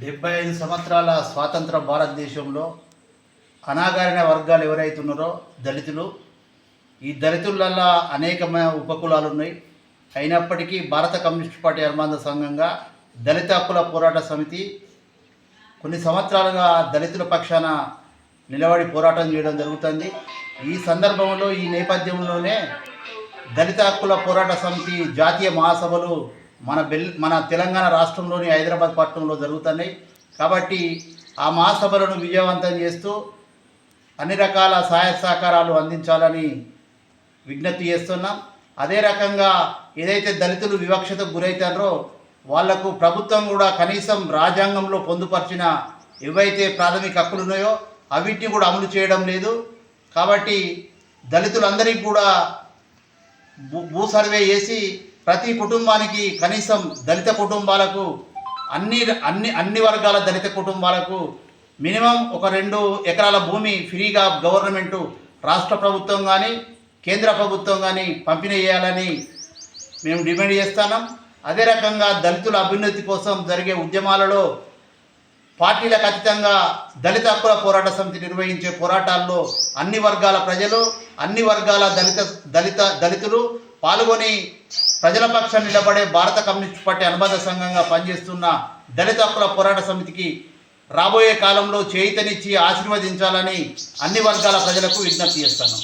డెబ్బై ఐదు సంవత్సరాల స్వాతంత్ర భారతదేశంలో అనాగారిన వర్గాలు ఎవరైతే ఉన్నారో దళితులు ఈ దళితులల్లో అనేకమైన ఉపకులాలు ఉన్నాయి అయినప్పటికీ భారత కమ్యూనిస్ట్ పార్టీ అనుబంధ సంఘంగా దళిత హక్కుల పోరాట సమితి కొన్ని సంవత్సరాలుగా దళితుల పక్షాన నిలబడి పోరాటం చేయడం జరుగుతుంది. ఈ సందర్భంలో ఈ నేపథ్యంలోనే దళిత హక్కుల పోరాట సమితి జాతీయ మహాసభలు మన బెల్ మన తెలంగాణ రాష్ట్రంలోని హైదరాబాద్ పట్టణంలో జరుగుతున్నాయి కాబట్టి ఆ మహాసభలను విజయవంతం చేస్తూ అన్ని రకాల సహాయ సహకారాలు అందించాలని విజ్ఞప్తి చేస్తున్నాం అదే రకంగా ఏదైతే దళితులు వివక్షతకు గురవుతారో వాళ్ళకు ప్రభుత్వం కూడా కనీసం రాజ్యాంగంలో పొందుపరిచిన ఏవైతే ప్రాథమిక హక్కులు ఉన్నాయో అవిటిని కూడా అమలు చేయడం లేదు కాబట్టి దళితులందరికీ కూడా భూ భూ సర్వే చేసి ప్రతి కుటుంబానికి కనీసం దళిత కుటుంబాలకు అన్ని అన్ని అన్ని వర్గాల దళిత కుటుంబాలకు మినిమం ఒక రెండు ఎకరాల భూమి ఫ్రీగా గవర్నమెంటు రాష్ట్ర ప్రభుత్వం కానీ కేంద్ర ప్రభుత్వం కానీ పంపిణీ చేయాలని మేము డిమాండ్ చేస్తున్నాం. అదే రకంగా దళితుల అభ్యున్నతి కోసం జరిగే ఉద్యమాలలో పార్టీలకు అతీతంగా దళిత హక్కుల పోరాట సమితి నిర్వహించే పోరాటాల్లో అన్ని వర్గాల ప్రజలు అన్ని వర్గాల దళిత దళిత దళితులు పాల్గొని ప్రజల పక్షం నిలబడే భారత కమ్యూనిస్ట్ పార్టీ అనుబంధ సంఘంగా పనిచేస్తున్న దళిత హక్కుల పోరాట సమితికి రాబోయే కాలంలో చేయితనిచ్చి ఆశీర్వదించాలని అన్ని వర్గాల ప్రజలకు విజ్ఞప్తి చేస్తాను